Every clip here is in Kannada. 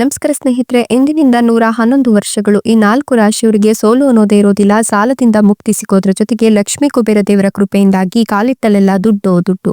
ನಮಸ್ಕಾರ ಸ್ನೇಹಿತರೆ ಎಂದಿನಿಂದ ನೂರ ಹನ್ನೊಂದು ವರ್ಷಗಳು ಈ ನಾಲ್ಕು ರಾಶಿಯವರಿಗೆ ಸೋಲು ಅನ್ನೋದೇ ಇರೋದಿಲ್ಲ. ಸಾಲದಿಂದ ಮುಕ್ತಿ ಸಿಗೋದ್ರ ಜೊತೆಗೆ ಲಕ್ಷ್ಮೀ ಕುಬೇರ ದೇವರ ಕೃಪೆಯಿಂದಾಗಿ ಕಾಲಿಟ್ಟಲೆಲ್ಲ ದುಡ್ಡು ದುಡ್ಡು.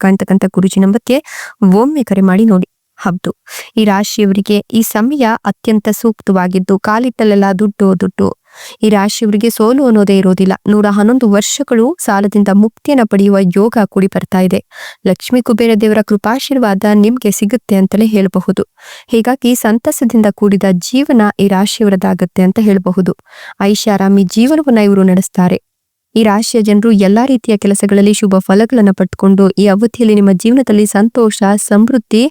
ಕಾಣ್ತಕ್ಕಂಥ ಗುರುಜಿ ನಂಬರ್ಗೆ ಒಮ್ಮೆ ಕರೆ ಮಾಡಿ ನೋಡಿ ಹಬ್ದು. ಈ ರಾಶಿಯವರಿಗೆ ಈ ಸಮಯ ಅತ್ಯಂತ ಸೂಕ್ತವಾಗಿದ್ದು ಕಾಲಿಟ್ಟಲೆಲ್ಲ ದುಡ್ಡು ದುಡ್ಡು. ಈ ರಾಶಿಯವರಿಗೆ ಸೋಲು ಅನ್ನೋದೇ ಇರೋದಿಲ್ಲ. ನೂರ ಹನ್ನೊಂದು ವರ್ಷಗಳು ಸಾಲದಿಂದ ಮುಕ್ತಿಯನ್ನ ಪಡೆಯುವ ಯೋಗ ಕೂಡಿ ಬರ್ತಾ ಇದೆ. ಲಕ್ಷ್ಮೀ ಕುಬೇರ ದೇವರ ಕೃಪಾಶೀರ್ವಾದ ನಿಮ್ಗೆ ಸಿಗುತ್ತೆ ಅಂತಲೇ ಹೇಳಬಹುದು. ಹೀಗಾಗಿ ಸಂತಸದಿಂದ ಕೂಡಿದ ಜೀವನ ಈ ರಾಶಿಯವರದಾಗತ್ತೆ ಅಂತ ಹೇಳಬಹುದು. ಐಷಾರಾಮಿ ಜೀವನವನ್ನ ಇವರು ನಡೆಸ್ತಾರೆ. ಈ ರಾಶಿಯ ಜನರು ಎಲ್ಲಾ ರೀತಿಯ ಕೆಲಸಗಳಲ್ಲಿ ಶುಭ ಫಲಗಳನ್ನು ಪಟ್ಕೊಂಡು ಈ ಅವಧಿಯಲ್ಲಿ ನಿಮ್ಮ ಜೀವನದಲ್ಲಿ ಸಂತೋಷ, ಸಮೃದ್ಧಿ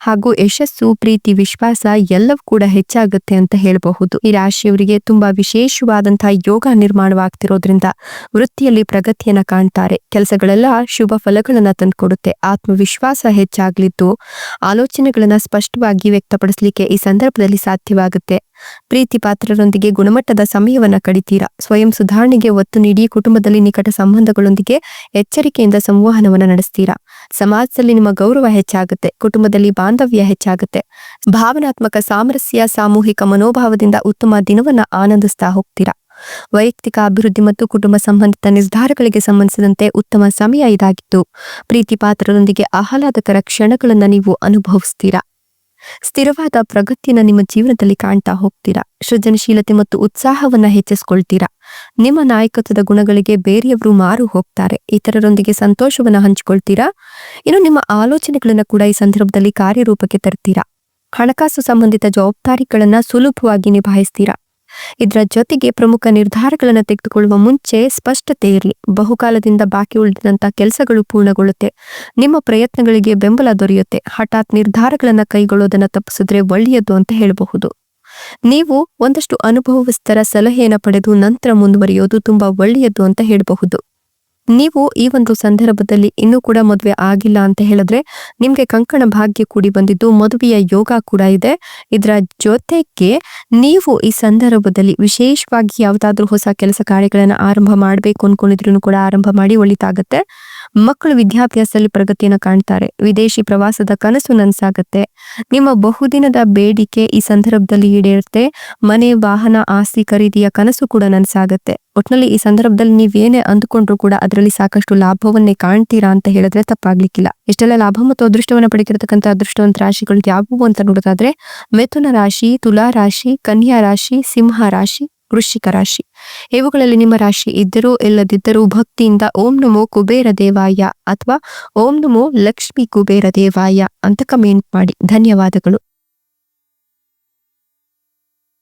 ಹಾಗೂ ಯಶಸ್ಸು, ಪ್ರೀತಿ, ವಿಶ್ವಾಸ ಎಲ್ಲವೂ ಕೂಡ ಹೆಚ್ಚಾಗುತ್ತೆ ಅಂತ ಹೇಳಬಹುದು. ಈ ರಾಶಿಯವರಿಗೆ ತುಂಬಾ ವಿಶೇಷವಾದಂತಹ ಯೋಗ ನಿರ್ಮಾಣವಾಗ್ತಿರೋದ್ರಿಂದ ವೃತ್ತಿಯಲ್ಲಿ ಪ್ರಗತಿಯನ್ನ ಕಾಣ್ತಾರೆ. ಕೆಲಸಗಳೆಲ್ಲ ಶುಭ ಫಲಗಳನ್ನ ತಂದುಕೊಡುತ್ತೆ. ಆತ್ಮವಿಶ್ವಾಸ ಹೆಚ್ಚಾಗಲಿದ್ದು, ಆಲೋಚನೆಗಳನ್ನ ಸ್ಪಷ್ಟವಾಗಿ ವ್ಯಕ್ತಪಡಿಸಲಿಕ್ಕೆ ಈ ಸಂದರ್ಭದಲ್ಲಿ ಸಾಧ್ಯವಾಗುತ್ತೆ. ಪ್ರೀತಿ ಪಾತ್ರರೊಂದಿಗೆ ಗುಣಮಟ್ಟದ ಸಮಯವನ್ನು ಕಡಿತೀರಾ? ಸ್ವಯಂ ಸುಧಾರಣೆಗೆ ಒತ್ತು ನೀಡಿ ಕುಟುಂಬದಲ್ಲಿ ನಿಕಟ ಸಂಬಂಧಗಳೊಂದಿಗೆ ಎಚ್ಚರಿಕೆಯಿಂದ ಸಂವಹನವನ್ನ ನಡೆಸ್ತೀರಾ? ಸಮಾಜದಲ್ಲಿ ನಿಮ್ಮ ಗೌರವ ಹೆಚ್ಚಾಗುತ್ತೆ, ಕುಟುಂಬದಲ್ಲಿ ಬಾಂಧವ್ಯ ಹೆಚ್ಚಾಗುತ್ತೆ. ಭಾವನಾತ್ಮಕ ಸಾಮರಸ್ಯ, ಸಾಮೂಹಿಕ ಮನೋಭಾವದಿಂದ ಉತ್ತಮ ದಿನವನ್ನ ಆನಂದಿಸ್ತಾ ಹೋಗ್ತೀರಾ? ವೈಯಕ್ತಿಕ ಅಭಿವೃದ್ಧಿ ಮತ್ತು ಕುಟುಂಬ ಸಂಬಂಧಿತ ನಿರ್ಧಾರಗಳಿಗೆ ಸಂಬಂಧಿಸಿದಂತೆ ಉತ್ತಮ ಸಮಯ ಇದಾಗಿತ್ತು ಪ್ರೀತಿ ಪಾತ್ರರೊಂದಿಗೆ ಆಹ್ಲಾದಕರ ಕ್ಷಣಗಳನ್ನು ನೀವು ಅನುಭವಿಸ್ತೀರಾ? ಸ್ಥಿರವಾದ ಪ್ರಗತಿಯನ್ನ ನಿಮ್ಮ ಜೀವನದಲ್ಲಿ ಕಾಣ್ತಾ ಹೋಗ್ತೀರಾ? ಸೃಜನಶೀಲತೆ ಮತ್ತು ಉತ್ಸಾಹವನ್ನ ಹೆಚ್ಚಿಸ್ಕೊಳ್ತೀರಾ? ನಿಮ್ಮ ನಾಯಕತ್ವದ ಗುಣಗಳಿಗೆ ಬೇರೆಯವರು ಮಾರು ಹೋಗ್ತಾರೆ. ಇತರರೊಂದಿಗೆ ಸಂತೋಷವನ್ನ ಹಂಚಿಕೊಳ್ತೀರಾ? ಇನ್ನು ನಿಮ್ಮ ಆಲೋಚನೆಗಳನ್ನ ಕೂಡ ಈ ಸಂದರ್ಭದಲ್ಲಿ ಕಾರ್ಯರೂಪಕ್ಕೆ ತರ್ತೀರಾ? ಹಣಕಾಸು ಸಂಬಂಧಿತ ಜವಾಬ್ದಾರಿಗಳನ್ನ ಸುಲಭವಾಗಿ ನಿಭಾಯಿಸ್ತೀರಾ? ಇದರ ಜೊತೆಗೆ ಪ್ರಮುಖ ನಿರ್ಧಾರಗಳನ್ನು ತೆಗೆದುಕೊಳ್ಳುವ ಮುಂಚೆ ಸ್ಪಷ್ಟತೆ ಇರಲಿ. ಬಹುಕಾಲದಿಂದ ಬಾಕಿ ಉಳಿದಂತ ಕೆಲಸಗಳು ಪೂರ್ಣಗೊಳ್ಳುತ್ತೆ. ನಿಮ್ಮ ಪ್ರಯತ್ನಗಳಿಗೆ ಬೆಂಬಲ ದೊರೆಯುತ್ತೆ. ಹಠಾತ್ ನಿರ್ಧಾರಗಳನ್ನು ಕೈಗೊಳ್ಳೋದನ್ನ ತಪ್ಪಿಸಿದ್ರೆ ಒಳ್ಳೆಯದು ಅಂತ ಹೇಳಬಹುದು. ನೀವು ಒಂದಷ್ಟು ಅನುಭವಸ್ಥರ ಸಲಹೆಯನ್ನು ಪಡೆದು ನಂತರ ಮುಂದುವರಿಯೋದು ತುಂಬಾ ಒಳ್ಳೆಯದು ಅಂತ ಹೇಳಬಹುದು. ನೀವು ಈ ಒಂದು ಸಂದರ್ಭದಲ್ಲಿ ಇನ್ನೂ ಕೂಡ ಮದುವೆ ಆಗಿಲ್ಲ ಅಂತ ಹೇಳಿದ್ರೆ ನಿಮ್ಗೆ ಕಂಕಣ ಭಾಗ್ಯ ಕೂಡಿ ಬಂದಿದ್ದು ಮದುವೆಯ ಯೋಗ ಕೂಡ ಇದೆ. ಇದರ ಜೊತೆಗೆ ನೀವು ಈ ಸಂದರ್ಭದಲ್ಲಿ ವಿಶೇಷವಾಗಿ ಯಾವುದಾದ್ರೂ ಹೊಸ ಕೆಲಸ ಕಾರ್ಯಗಳನ್ನ ಆರಂಭ ಮಾಡ್ಬೇಕು ಅನ್ಕೊಂಡಿದ್ರು ಕೂಡ ಆರಂಭ ಮಾಡಿ ಒಳಿತಾಗತ್ತೆ. ಮಕ್ಕಳು ವಿದ್ಯಾಭ್ಯಾಸದಲ್ಲಿ ಪ್ರಗತಿಯನ್ನು ಕಾಣ್ತಾರೆ. ವಿದೇಶಿ ಪ್ರವಾಸದ ಕನಸು ನನ್ಸಾಗತ್ತೆ. ನಿಮ್ಮ ಬಹುದಿನದ ಬೇಡಿಕೆ ಈ ಸಂದರ್ಭದಲ್ಲಿ ಈಡೇರುತ್ತೆ. ಮನೆ, ವಾಹನ, ಆಸ್ತಿ ಖರೀದಿಯ ಕನಸು ಕೂಡ ನನ್ಸಾಗತ್ತೆ. ಒಟ್ನಲ್ಲಿ ಈ ಸಂದರ್ಭದಲ್ಲಿ ನೀವೇನೇ ಅಂದುಕೊಂಡ್ರು ಕೂಡ ಅದರಲ್ಲಿ ಸಾಕಷ್ಟು ಲಾಭವನ್ನೇ ಕಾಣ್ತೀರಾ ಅಂತ ಹೇಳಿದ್ರೆ ತಪ್ಪಾಗ್ಲಿಕ್ಕಿಲ್ಲ. ಇಷ್ಟೆಲ್ಲ ಲಾಭ ಮತ್ತು ಅದೃಷ್ಟವನ್ನ ಪಡೆದಿರತಕ್ಕಂಥ ಅದೃಷ್ಟವಂತ ರಾಶಿಗಳು ಯಾವುವು ಅಂತ ನೋಡೋದಾದ್ರೆ, ಮಿಥುನ ರಾಶಿ, ತುಲಾ ರಾಶಿ, ಕನ್ಯಾ ರಾಶಿ, ಸಿಂಹ ರಾಶಿ, ವೃಶ್ಚಿಕ ರಾಶಿ. ಇವುಗಳಲ್ಲಿ ನಿಮ್ಮ ರಾಶಿ ಇದ್ದರೂ ಇಲ್ಲದಿದ್ದರೂ ಭಕ್ತಿಯಿಂದ ಓಂ ನಮೋ ಕುಬೇರ ದೇವಾಯ ಅಥವಾ ಓಂ ನಮೋ ಲಕ್ಷ್ಮಿ ಕುಬೇರ ದೇವಾಯ ಅಂತ ಕಮೆಂಟ್ ಮಾಡಿ. ಧನ್ಯವಾದಗಳು.